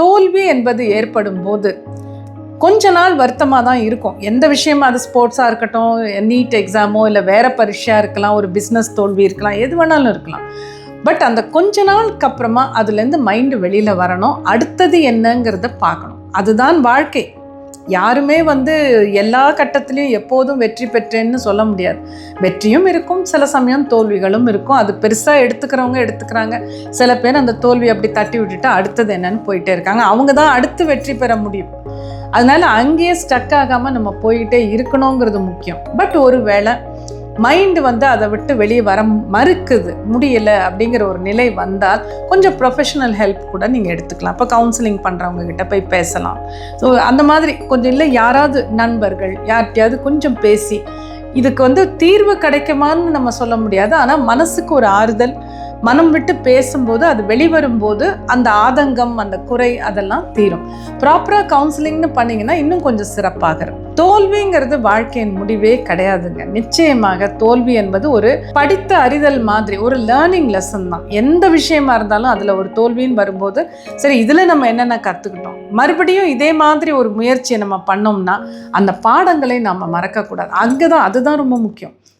தோல்வி என்பது ஏற்படும் போது கொஞ்ச நாள் வருத்தமாக தான் இருக்கும். எந்த விஷயமா அது ஸ்போர்ட்ஸாக இருக்கட்டும் நீட் எக்ஸாமோ இல்லை வேறு பரீட்சையாக இருக்கலாம் ஒரு பிஸ்னஸ் தோல்வி இருக்கலாம் எது வேணாலும் இருக்கலாம். பட் அந்த கொஞ்ச நாளுக்கு அப்புறமா அதுலேருந்து மைண்டு வெளியில் வரணும். அடுத்தது என்னங்கிறத பார்க்கணும். அதுதான் வாழ்க்கை. யாருமே வந்து எல்லா கட்டத்துலேயும் எப்போதும் வெற்றி பெற்றேன்னு சொல்ல முடியாது. வெற்றியும் இருக்கும் சில சமயம் தோல்விகளும் இருக்கும். அது பெருசாக எடுத்துக்கிறவங்க எடுத்துக்கிறாங்க. சில பேர் அந்த தோல்வி அப்படி தட்டி விட்டுட்டு அடுத்தது என்னன்னு போயிட்டே இருக்காங்க. அவங்க தான் அடுத்து வெற்றி பெற முடியும். அதனால அங்கேயே ஸ்டக் ஆகாமல் நம்ம போய்கிட்டே இருக்கணுங்கிறது முக்கியம். பட் ஒரு வேளை மைண்டு வந்து அதை விட்டு வெளியே வர மறுக்குது. முடியலை அப்படிங்கிற ஒரு நிலை வந்தால் கொஞ்சம் ப்ரொஃபஷனல் ஹெல்ப் கூட நீங்கள் எடுத்துக்கலாம். இப்போ கவுன்சிலிங் பண்ணுறவங்க கிட்ட போய் பேசலாம். ஸோ அந்த மாதிரி கொஞ்சம் இல்லை யாராவது நண்பர்கள் யார்கிட்டையாவது கொஞ்சம் பேசி இதுக்கு வந்து தீர்வு கிடைக்குமான்னு நம்ம சொல்ல முடியாது. ஆனால் மனசுக்கு ஒரு ஆறுதல் மனம் விட்டு பேசும்போது அது வெளிவரும்போது அந்த ஆதங்கம் அந்த குறை அதெல்லாம் தீரும். ப்ராப்பராக கவுன்சிலிங்னு பண்ணிங்கன்னா இன்னும் கொஞ்சம் சிறப்பாக இருக்கும். தோல்விங்கிறது வாழ்க்கையின் முடிவே கிடையாதுங்க. நிச்சயமாக தோல்வி என்பது ஒரு படித்த அறிதல் மாதிரி ஒரு லேர்னிங் லெசன் தான். எந்த விஷயமா இருந்தாலும் அதில் ஒரு தோல்வின்னு வரும்போது சரி இதில் நம்ம என்னென்ன கற்றுக்கிட்டோம் மறுபடியும் இதே மாதிரி ஒரு முயற்சியை நம்ம பண்ணோம்னா அந்த பாடங்களை நம்ம மறக்கக்கூடாது. அங்கே தான் அதுதான் ரொம்ப முக்கியம்.